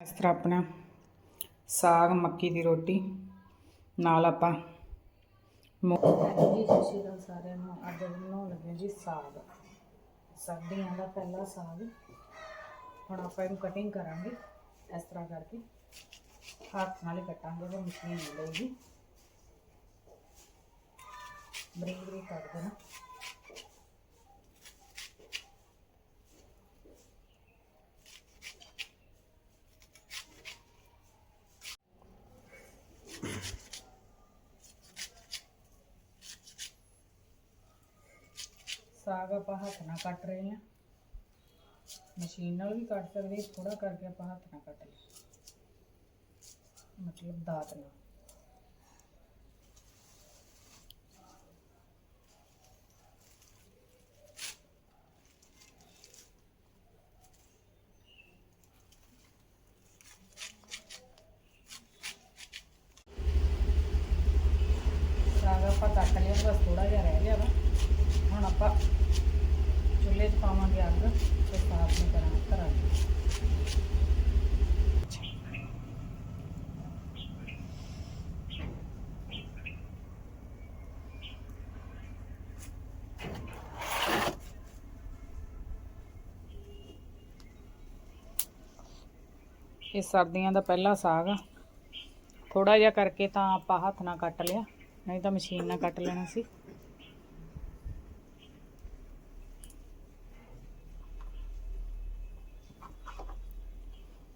ਇਸ ਤਰ੍ਹਾਂ ਆਪਣਾ ਸਾਗ, ਮੱਕੀ ਦੀ ਰੋਟੀ ਨਾਲ ਆਪਾਂ ਜੀ ਸਤਿ ਸ਼੍ਰੀ ਅਕਾਲ ਸਾਰਿਆਂ ਨੂੰ। ਅੱਜ ਬਣਾਉਣ ਲੱਗੇ ਜੀ ਸਾਗ। ਸਰਦੀਆਂ ਦਾ ਪਹਿਲਾ ਸਾਗ। ਹੁਣ ਆਪਾਂ ਇਹਨੂੰ ਕਟਿੰਗ ਕਰਾਂਗੇ ਇਸ ਤਰ੍ਹਾਂ ਕਰਕੇ। ਹੱਥ ਨਾਲ ਹੀ ਕੱਟਾਂਗੇ ਤੇ ਮਸ਼ੀਨ ਨਹੀਂ ਲਊਗੀ ਬਰੀਕ ਬਰੀਕ ਕੱਟ ਦੇਣਾ। ਸਾਗ ਆਪਾਂ ਹੱਥ ਨਾਲ ਕੱਟ ਰਹੇ ਹਾਂ। ਮਸ਼ੀਨ ਨਾਲ ਵੀ ਕੱਟ ਸਕਦੇ ਥੋੜਾ ਕਰਕੇ ਆਪਾਂ ਹੱਥ ਨਾਲ ਕੱਟ ਲਿਆ ਮਤਲਬ ਦਾਤ ਨਾਲ। ਸਾਗ ਆਪਾਂ ਕੱਟ ਲਿਆ, ਬਸ ਥੋੜਾ ਜਿਹਾ ਰਹਿ ਗਿਆ ਵਾ। ਹੁਣ ਆਪਾਂ ਪਾਵਾਂਗੇ ਅੱਗ ਤੇ ਸਾਗ ਨੂੰ ਕਰਾਂ ਕਰਾਂਗੇ। ਇਹ ਸਰਦੀਆਂ ਦਾ ਪਹਿਲਾ ਸਾਗ ਆ। ਥੋੜਾ ਜਿਹਾ ਕਰਕੇ ਤਾਂ ਆਪਾਂ ਹੱਥ ਨਾਲ ਕੱਟ ਲਿਆ, ਨਹੀਂ ਤਾਂ ਮਸ਼ੀਨ ਨਾਲ ਕੱਟ ਲੈਣਾ ਸੀ।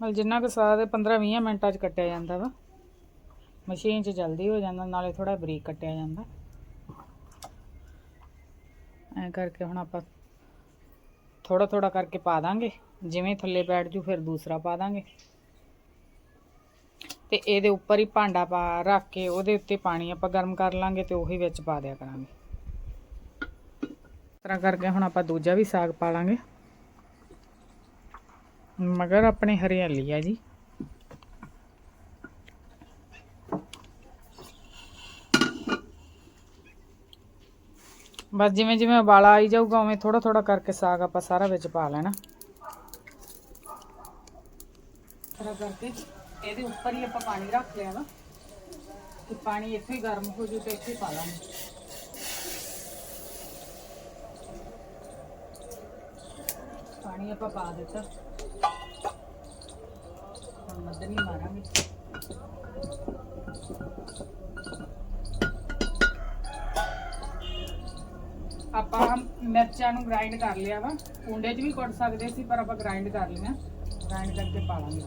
ਮਤਲਬ ਜਿੰਨਾ ਕੁ ਸਾਗ 15-20 ਮਿੰਟਾਂ 'ਚ ਕੱਟਿਆ ਜਾਂਦਾ ਵਾ। ਮਸ਼ੀਨ 'ਚ ਜਲਦੀ ਹੋ ਜਾਂਦਾ, ਨਾਲੇ ਥੋੜਾ ਬਰੀਕ ਕੱਟਿਆ ਜਾਂਦਾ। ਐਂ ਕਰਕੇ ਹੁਣ ਆਪਾਂ ਥੋੜਾ ਥੋੜਾ ਕਰਕੇ ਪਾ ਦਾਂਗੇ। ਜਿਵੇਂ ਥੱਲੇ ਬੈਠ ਜੂ, ਫਿਰ ਦੂਸਰਾ ਪਾ ਦਾਂਗੇ। ਤੇ ਇਹਦੇ ਉੱਪਰ ਹੀ ਭਾਂਡਾ ਪਾ ਰੱਖ ਕੇ ਉਹਦੇ ਉੱਤੇ ਪਾਣੀ ਆਪਾਂ ਗਰਮ ਕਰ ਲਾਂਗੇ ਤੇ ਉਹੀ ਵਿੱਚ ਪਾ ਦਿਆ ਕਰਾਂਗੇ। ਇਸ ਤਰ੍ਹਾਂ ਕਰਕੇ ਹੁਣ ਆਪਾਂ ਦੂਜਾ ਵੀ ਸਾਗ ਪਾ ਲਾਂਗੇ। ਮਗਰ ਆਪਣੀ ਹਰਿਆਲੀ ਆ ਜੀ। ਬਸ ਜਿਵੇਂ ਜਿਵੇਂ ਉਬਾਲਾ ਆਈ ਜਾਊਗਾ, ਉਵੇਂ ਥੋੜਾ ਥੋੜਾ ਕਰਕੇ ਸਾਗ ਆਪਾਂ ਸਾਰਾ ਵਿੱਚ ਪਾ ਲੈਣਾ। ਤਰ੍ਹਾਂ ਕਰਕੇ ਇਹਦੇ ਉੱਪਰ ਹੀ ਆਪਾਂ ਪਾਣੀ ਰੱਖ ਲਿਆ ਵਾ। ਤੇ ਪਾਣੀ ਇੱਥੇ ਹੀ ਗਰਮ ਹੋ ਜੂ ਤੇ ਇੱਥੇ ਪਾ ਲਾਂਗੇ। ਪਾਣੀ ਆਪਾਂ ਪਾ ਦਿੱਤਾ। ਹੁਣ ਮੱਧਨੀ ਮਾਰਾਂਗੇ। ਆਪਾਂ ਮਿਰਚਾਂ ਨੂੰ ਗ੍ਰਾਈਂਡ ਕਰ ਲਿਆ ਵਾ। ਕੁੰਡੇ 'ਚ ਵੀ ਕੁੱਟ ਸਕਦੇ ਸੀ, ਪਰ ਆਪਾਂ ਗ੍ਰਾਈਂਡ ਕਰ ਲਈਆਂ। ਗ੍ਰਾਈਂਡ ਕਰਕੇ ਪਾ ਲਾਂਗੇ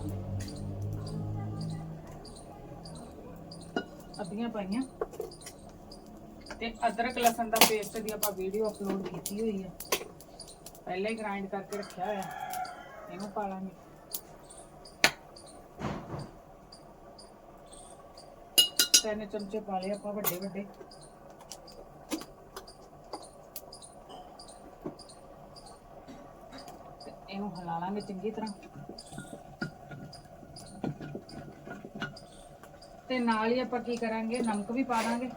ਅੱਧੀਆਂ ਪਾਈਆਂ। ਤੇ ਅਦਰਕ, ਲਸਣ ਦਾ ਪੇਸਟ ਦੀ ਆਪਾਂ ਵੀਡੀਓ ਅਪਲੋਡ ਕੀਤੀ ਹੋਈ ਹੈ ਪਹਿਲਾਂ ਹੀ ਗ੍ਰਾਈਂਡ ਕਰਕੇ ਰੱਖਿਆ ਹੋਇਆ। ਇਹਨੂੰ ਪਾ ਲਾਂਗੇ। ਤਿੰਨ ਚਮਚੇ ਪਾ ਲਏ ਆਪਾਂ ਵੱਡੇ ਵੱਡੇ। ਇਹਨੂੰ ਹਿਲਾ ਲਾਂਗੇ ਚੰਗੀ ਤਰ੍ਹਾਂ। ਤੇ ਨਾਲ ਹੀ ਆਪਾਂ ਕੀ ਕਰਾਂਗੇ, ਨਮਕ ਵੀ ਪਾ ਦਾਂਗੇ।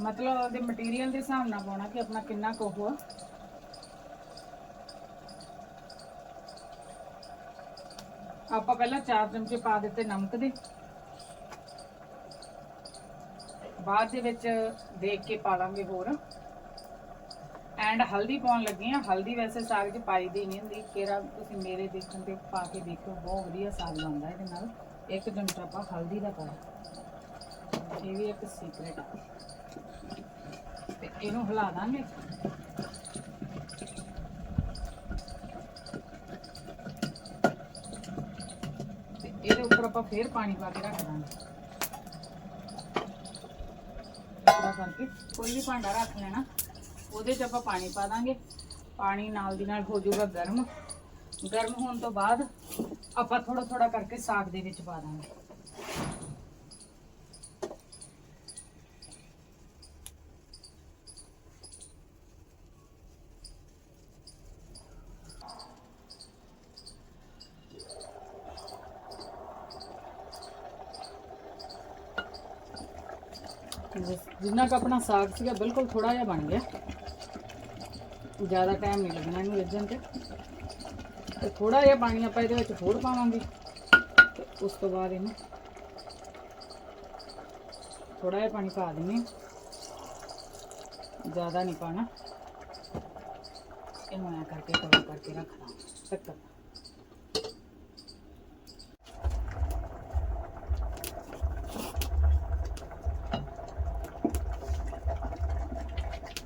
ਮਤਲਬ ਉਹਦੇ ਮਟੀਰੀਅਲ ਦੇ ਹਿਸਾਬ ਨਾਲ ਪਾਉਣਾ ਕਿ ਆਪਣਾ ਕਿੰਨਾ ਕੁ ਆ ਆਪਾਂ ਪਹਿਲਾਂ 4 ਚਮਚੇ ਪਾ ਦਿੱਤੇ ਨਮਕ ਦੇ। ਬਾਅਦ ਦੇ ਵਿੱਚ ਦੇਖ ਕੇ ਪਾ ਲਾਂਗੇ ਹੋਰ। ਐਂਡ ਹਲਦੀ ਪਾਉਣ ਲੱਗੇ ਆ ਹਲਦੀ ਵੈਸੇ ਸਾਗ 'ਚ ਪਾਈ ਦੀ ਨਹੀਂ ਹੁੰਦੀ। ਕਿਹੜਾ ਤੁਸੀਂ ਮੇਰੇ ਦੇਖਣ ਤੇ ਪਾ ਕੇ ਦੇਖੋ ਬਹੁਤ ਵਧੀਆ ਸਾਗ ਬਣਦਾ ਇਹਦੇ ਨਾਲ। ਇੱਕ ਚਮਚਾ ਆਪਾਂ ਹਲਦੀ ਦਾ ਪਾਇਆ। ਇਹ ਵੀ ਇੱਕ ਸੀਕ੍ਰੇਟ ਆ। ਤੇ ਇਹਨੂੰ ਹਿਲਾ ਦਾਂਗੇ। ਤੇ ਇਹਦੇ ਉੱਪਰ ਆਪਾਂ ਫੇਰ ਪਾਣੀ ਪਾ ਕੇ ਰੱਖ ਦਾਂਗੇ ਇਸ ਤਰ੍ਹਾਂ ਕਰਕੇ ਕੋਈ ਵੀ ਭਾਂਡਾ ਰੱਖ ਲੈਣਾ, ਉਹਦੇ 'ਚ ਆਪਾਂ ਪਾਣੀ ਪਾ ਦਾਂਗੇ। ਪਾਣੀ ਨਾਲ ਦੀ ਨਾਲ ਹੋ ਜਾਊਗਾ ਗਰਮ। ਗਰਮ ਹੋਣ ਤੋਂ ਬਾਅਦ ਆਪਾਂ ਥੋੜਾ ਥੋੜਾ ਕਰਕੇ ਸਾਗ ਦੇ ਵਿੱਚ ਪਾ ਦਾਂਗੇ। ਜਿੰਨਾ ਕੁ ਆਪਣਾ ਸਾਗ ਸੀਗਾ, ਬਿਲਕੁਲ ਥੋੜਾ ਜਿਹਾ ਬਣ ਗਿਆ। ਜ਼ਿਆਦਾ ਟਾਈਮ ਨਹੀਂ ਲੱਗਣਾ ਇਹਨੂੰ ਰਿੱਝਣ ਤੇ। ਤੇ ਥੋੜਾ ਜਿਹਾ ਪਾਣੀ ਆਪਾਂ ਇਹਦੇ ਵਿੱਚ ਹੋਰ ਪਾਵਾਂਗੇ। ਤੇ ਉਸ ਤੋਂ ਬਾਅਦ ਇਹਨੂੰ ਥੋੜਾ ਜਿਹਾ ਪਾਣੀ ਪਾ ਦਿੰਨੇ ਜ਼ਿਆਦਾ ਨਹੀਂ ਪਾਣਾ ਇਹਨੂੰ ਐ ਕਰਕੇ ਕਵਰ ਕਰਕੇ ਰੱਖਣਾ ਤੱਕ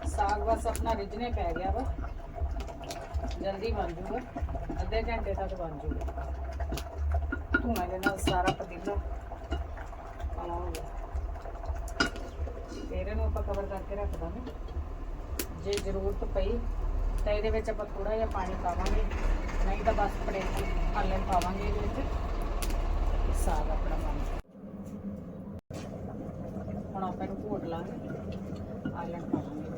ਸਾਗ ਬਸ ਆਪਣਾ ਰਿਜਨੇ ਪੈ ਗਿਆ ਵਾ। ਜਲਦੀ ਬਣ ਜੂਗਾ। ਅੱਧੇ ਘੰਟੇ ਤੱਕ ਬਣ ਜੂਗਾ। ਧੂਆਂ ਦੇ ਨਾਲ ਸਾਰਾ ਪਤੀਲਾ। ਕਾਲਾ ਹੋ ਗਿਆ। ਫਿਰ ਇਹਨੂੰ ਆਪਾਂ ਕਵਰ ਕਰਕੇ ਰੱਖ ਦਾਂਗੇ ਜੇ ਜ਼ਰੂਰਤ ਪਈ, ਤਾਂ ਇਹਦੇ ਵਿੱਚ ਆਪਾਂ ਥੋੜਾ ਜਿਹਾ ਪਾਣੀ ਪਾਵਾਂਗੇ। ਨਹੀਂ ਤਾਂ ਬਸ ਪਲੇਟ ਆਲਣ ਪਾਵਾਂਗੇ ਇਹਦੇ ਵਿੱਚ। ਸਾਗ ਆਪਣਾ ਬਣ ਹੁਣ ਆਪਾਂ ਇਹਨੂੰ ਘੋਟ ਲਾਂਗੇ। ਆਲਣ ਪਾਵਾਂਗੇ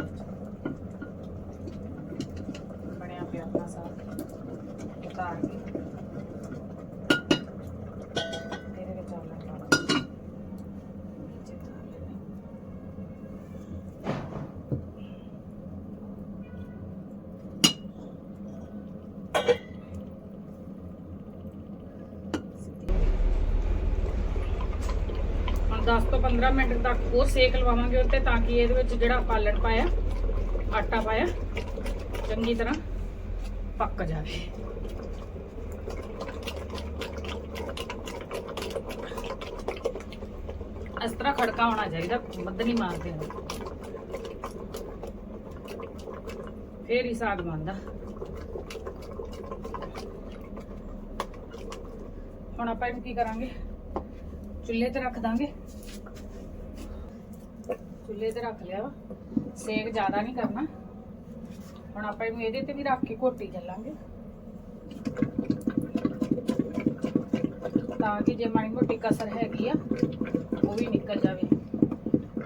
ਇਹਦੇ ਉਤਾਰ ਕੇ। ਇਹਦੇ ਵਿੱਚ ਆਲਣ ਪਾਵਾਂਗੇ ਨੀਚੇ ਉਤਾਰ ਹੁਣ 10 ਤੋਂ 15 ਮਿੰਟ ਤੱਕ ਉਹ ਸੇਕ ਲਵਾਵਾਂਗੇ ਉੱਤੇ ਤਾਂ ਕਿ ਇਹਦੇ ਵਿੱਚ ਜਿਹੜਾ ਪਾਲਣ ਪਾਇਆ, ਆਟਾ ਪਾਇਆ, ਚੰਗੀ ਤਰ੍ਹਾਂ। ਪੱਕ ਜਾਵੇ। ਇਸ ਤਰ੍ਹਾਂ ਖੜਕਾ ਹੋਣਾ ਚਾਹੀਦਾ, ਮੱਧ ਮਾਰਦੇ ਹੋਏ ਫੇਰ ਹੀ ਸਾਗ ਬਣਦਾ। ਹੁਣ ਆਪਾਂ ਇਹਨੂੰ ਕੀ ਕਰਾਂਗੇ? ਚੁੱਲ੍ਹੇ ਤੇ ਰੱਖ ਦਾਂਗੇ। ਚੁੱਲ੍ਹੇ ਤੇ ਰੱਖ ਲਿਆ ਵਾ। ਸੇਕ ਜ਼ਿਆਦਾ ਨਹੀਂ ਕਰਨਾ। ਹੁਣ ਆਪਾਂ ਇਹਨੂੰ ਇਹਦੇ ਤੇ ਵੀ ਰੱਖ ਕੇ ਘੋਟੀ ਚੱਲਾਂਗੇ। ਤਾਂ ਕਿ ਜੇ ਮਾੜੀ ਮੋਟੀ ਕਸਰ ਹੈਗੀ ਆ, ਉਹ ਵੀ ਨਿਕਲ ਜਾਵੇ।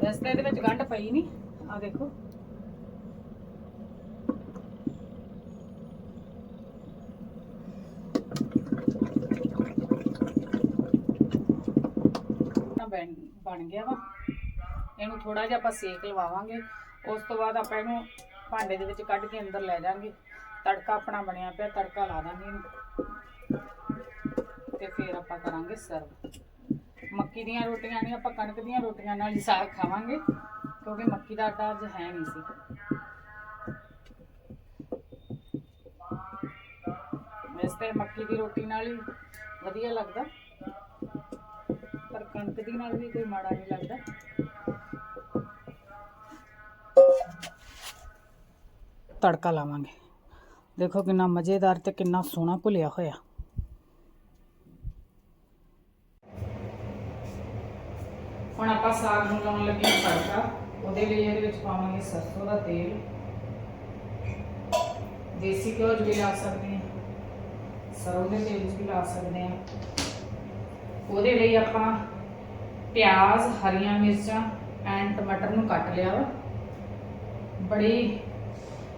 ਵੈਸੇ ਤਾਂ ਵਿੱਚ ਗੰਢ ਪਈ ਨਹੀਂ ਆ ਦੇਖੋ। ਬਣ ਬਣ ਗਿਆ ਵਾ। ਇਹਨੂੰ ਥੋੜਾ ਜਿਹਾ ਆਪਾਂ ਸੇਕ ਲਵਾਵਾਂਗੇ। ਉਸ ਤੋਂ ਬਾਅਦ ਆਪਾਂ ਇਹਨੂੰ ਭਾਂਡੇ ਦੇ ਵਿੱਚ ਕੱਢ ਕੇ ਅੰਦਰ ਲੈ ਜਾਾਂਗੇ ਤੜਕਾ ਆਪਣਾ ਬਣਿਆ ਪਿਆ, ਤੜਕਾ ਲਾ ਦਾਂਗੇ ਤੇ ਫਿਰ ਆਪਾਂ ਕਰਾਂਗੇ ਸਰਵ। ਮੱਕੀ ਦੀਆਂ ਰੋਟੀਆਂ ਨਹੀਂ, ਆਪਾਂ ਕਣਕ ਦੀਆਂ ਰੋਟੀਆਂ ਨਾਲ ਹੀ ਸਾਗ ਖਾਵਾਂਗੇ, ਕਿਉਂਕਿ ਮੱਕੀ ਦਾ ਆਟਾ ਅੱਜ ਹੈ ਨਹੀਂ ਸੀ। ਵੈਸੇ ਮੱਕੀ ਦੀ ਰੋਟੀ ਨਾਲ ਹੀ ਵਧੀਆ ਲੱਗਦਾ। ਪਰ ਕਣਕ ਦੀ ਨਾਲ ਵੀ ਕੋਈ ਮਾੜਾ ਨਹੀਂ ਲੱਗਦਾ। ਤੜਕਾ ਲਾਵਾਂਗੇ। ਦੇਖੋ ਕਿੰਨਾ ਮਜ਼ੇਦਾਰ ਤੇ ਕਿੰਨਾ ਸੋਹਣਾ ਭੁਲਿਆ ਹੋਇਆ। ਹੁਣ ਆਪਾਂ ਸਾਗ ਨੂੰ ਲਾਉਣ ਲੱਗੇ ਹਾਂ ਤੜਕਾ। ਉਹਦੇ ਲਈ ਇਹਦੇ ਵਿੱਚ ਪਾਵਾਂਗੇ ਸਰਸੋਂ ਦਾ ਤੇਲ। ਦੇਸੀ ਘਿਓ 'ਚ ਵੀ ਲਾ ਸਕਦੇ ਹਾਂ। ਸਰੋਂ ਦੇ ਤੇਲ 'ਚ ਵੀ ਲਾ ਸਕਦੇ ਹਾਂ। ਉਹਦੇ ਲਈ ਆਪਾਂ ਪਿਆਜ਼, ਹਰੀਆਂ ਮਿਰਚਾਂ ਐਂਡ ਟਮਾਟਰ ਨੂੰ ਕੱਟ ਲਿਆ ਵਾ। ਬੜੀ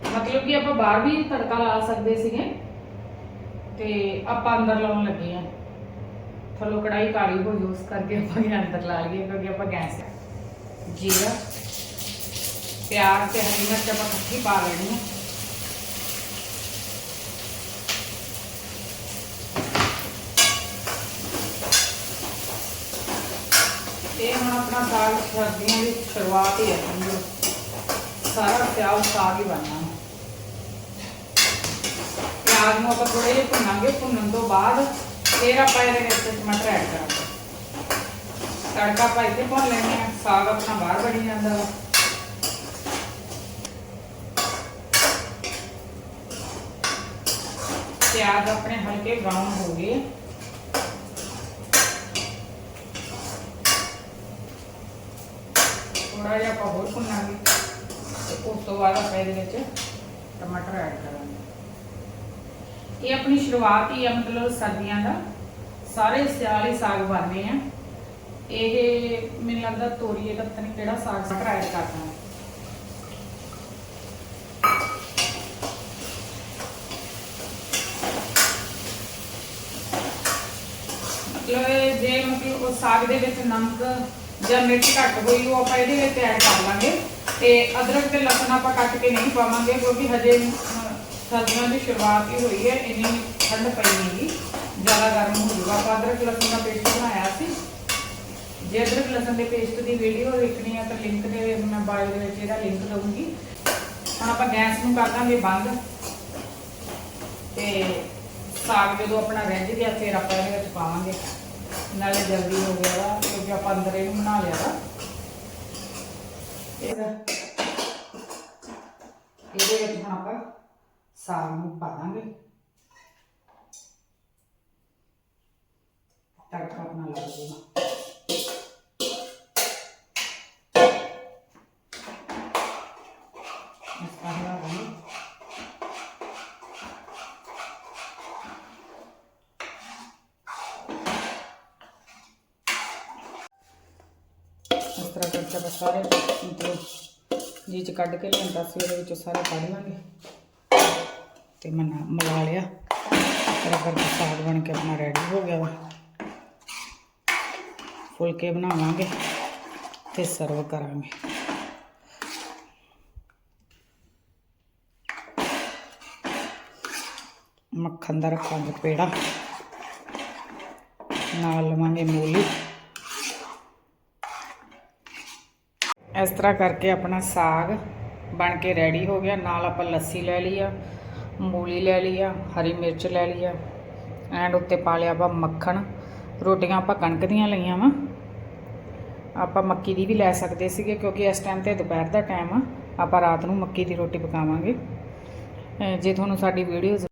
ਮਤਲਬ ਕਿ ਆਪਾਂ ਬਾਹਰ ਵੀ ਤੜਕਾ ਲਾ ਸਕਦੇ ਸੀਗੇ ਤੇ ਆਪਾਂ ਅੰਦਰ ਲਾਉਣ ਲੱਗੇ ਆ। ਥੱਲੋਂ ਕੜਾਈ ਕਾਲੀ ਹੋ ਯੂਜ ਕਰਕੇ ਆਪਾਂ ਇਹ ਅੰਦਰ ਲਾ ਲਈਏ ਕਿਉਂਕਿ ਆਪਾਂ ਗੈਸ ਜੀਰਾ, ਪਿਆਜ਼ ਤੇ ਹਰੀ ਮਿਰਚ ਆਪਾਂ ਇਕੱਠੀ ਪਾ ਲੈਣੀ ਹੈ ਇਹ ਹੁਣ ਆਪਣਾ ਸਾਗ ਸਰਦੀਆਂ ਦੀ ਸ਼ੁਰੂਆਤ ਹੀ ਹੈ ਸਾਰਾ ਪਿਆਜ਼ ਸਾਗ ਹੀ ਬਣਨਾ। ਪਿਆਜ਼ ਨੂੰ ਆਪਾਂ ਥੋੜੇ ਜਿਹਾ ਭੁੰਨਾਂਗੇ, ਭੁੰਨਣ ਤੋਂ ਬਾਅਦ ਫਿਰ ਆਪਾਂ ਇਹਦੇ ਵਿੱਚ ਟਮਾਟਰ ਐਡ ਕਰਾਂਗੇ। ਤੜਕਾ ਆਪਾਂ ਇੱਥੇ ਭੁੰਨ ਲੈਂਦੇ ਆ ਸਾਗ ਆਪਣਾ ਬਾਹਰ ਬਣੀ ਜਾਂਦਾ ਵਾ। ਪਿਆਜ਼ ਆਪਣੇ ਹਲਕੇ ਬਰਾਊਨ ਹੋ ਗਏ। ਥੋੜਾ ਜਿਹਾ ਆਪਾਂ ਹੋਰ ਭੁੰਨਾਂਗੇ ਤੇ ਉਸ ਤੋਂ ਬਾਅਦ ਆਪਾਂ ਇਹਦੇ ਵਿੱਚ ਟਮਾਟਰ ਐਡ ਕਰਾਂਗੇ। ਇਹ ਆਪਣੀ ਸ਼ੁਰੂਆਤ ਹੀ ਆ ਮਤਲਬ ਸਰਦੀਆਂ ਦਾ। ਸਾਰੇ ਸਿਆਲ ਸਾਗ ਬਣਨੇ ਆ। ਇਹ ਮੈਨੂੰ ਲੱਗਦਾ ਤੋਰੀਏ ਦਾ ਪਤਾ ਨਹੀਂ ਕਿਹੜਾ ਸਾਗ ਸਾਗ ਕਰਦਾ ਮਤਲਬ ਜੇ ਮਤਲਬ ਉਹ ਸਾਗ ਦੇ ਵਿੱਚ ਨਮਕ ਜਾਂ ਮਿਰਚ ਘੱਟ ਹੋਈ, ਉਹ ਆਪਾਂ ਇਹਦੇ ਵਿੱਚ ਐਡ ਕਰ ਲਾਂਗੇ। ਤੇ ਅਦਰਕ ਤੇ ਲਸਣ ਆਪਾਂ ਕੱਟ ਕੇ ਨਹੀਂ ਪਾਵਾਂਗੇ, ਕਿਉਂਕਿ ਹਜੇ ਸਰਦੀਆਂ ਦੀ ਸ਼ੁਰੂਆਤ ਹੀ ਹੋਈ ਹੈ, ਇੰਨੀ ਠੰਡ ਪਈ ਨਹੀਂ ਜ਼ਿਆਦਾ ਗਰਮ ਹੋ ਜਾਊਗਾ ਆਪਾਂ ਅਦਰਕ ਲਸਣ ਦਾ ਪੇਸਟ ਬਣਾਇਆ ਸੀ। ਜੇ ਅਦਰਕ ਲਸਣ ਦੇ ਪੇਸਟ ਦੀ ਵੀਡੀਓ ਦੇਖਣੀ ਹੈ ਤਾਂ ਲਿੰਕ ਦੇ ਮੈਂ ਬਾਇਓ ਦੇ ਵਿੱਚ ਇਹਦਾ ਲਿੰਕ ਦਊਂਗੀ। ਹੁਣ ਆਪਾਂ ਗੈਸ ਨੂੰ ਕਰ ਦਾਂਗੇ ਬੰਦ। ਤੇ ਸਾਗ ਜਦੋਂ ਆਪਣਾ ਰਿੱਝ ਗਿਆ, ਫਿਰ ਆਪਾਂ ਇਹਦੇ ਵਿੱਚ ਪਾਵਾਂਗੇ। ਨਾਲੇ ਜਲਦੀ ਹੋ ਗਿਆ ਵਾ, ਕਿਉਂਕਿ ਆਪਾਂ ਅੰਦਰ ਇਹਨੂੰ ਬਣਾ ਲਿਆ ਵਾ। ਇਹਦੇ ਵਿੱਚ ਹੁਣ ਆਪਾਂ ਸਾਗ ਨੂੰ ਪਾ ਦਾਂਗੇ ਤੜਕਾ ਆਪਣਾ ਲੱਗ ਜਾਊਗਾ ਇਸ ਤਰ੍ਹਾਂ ਹਿਲਾ ਇਸ ਤਰ੍ਹਾਂ ਕਰਕੇ ਆਪਾਂ ਸਾਰੇ ਮਤਲਬ ਜੀ ਚ ਕੱਢ ਕੇ ਲਿਆਂਦਾ ਸੀ ਉਹਦੇ ਵਿੱਚੋਂ ਸਾਰੇ ਕੱਢ ਲਾਂਗੇ ਤੇ ਮੈਂ ਨਾ- ਮਿਲਾ ਲਿਆ। ਤੇਰਾ ਕਰਕੇ ਸਾਗ ਬਣ ਕੇ ਆਪਣਾ ਰੈਡੀ ਹੋ ਗਿਆ ਵਾ। ਫੁਲਕੇ ਬਣਾਵਾਂਗੇ ਤੇ ਸਰਵ ਕਰਾਂਗੇ। ਮੱਖਣ ਦਾ ਰੱਖਾਂਗੇ ਪੇੜਾ। ਨਾਲ ਲਵਾਂਗੇ ਮੂਲੀ। ਇਸ ਤਰ੍ਹਾਂ ਕਰਕੇ ਆਪਣਾ ਸਾਗ ਬਣ ਕੇ ਰੈਡੀ ਹੋ ਗਿਆ। ਨਾਲ ਆਪਾਂ ਲੱਸੀ ਲੈ ਲਈ ਆ। ਮੂਲੀ ਲੈ ਲਈ ਆ, ਹਰੀ ਮਿਰਚ ਲੈ ਲਈ ਆ, ਐਂਡ ਉੱਤੇ ਪਾ ਲਿਆ ਆਪਾਂ ਮੱਖਣ। ਰੋਟੀਆਂ ਆਪਾਂ ਕਣਕ ਦੀਆਂ ਲਈਆਂ ਵਾ। ਆਪਾਂ ਮੱਕੀ ਦੀ ਵੀ ਲੈ ਸਕਦੇ ਸੀਗੇ ਕਿਉਂਕਿ ਇਸ ਟਾਈਮ ਤੇ ਦੁਪਹਿਰ ਦਾ ਟਾਈਮ ਆ। ਆਪਾਂ ਰਾਤ ਨੂੰ ਮੱਕੀ ਦੀ ਰੋਟੀ ਪਕਾਵਾਂਗੇ। ਜੇ ਤੁਹਾਨੂੰ ਸਾਡੀ ਵੀਡੀਓਜ਼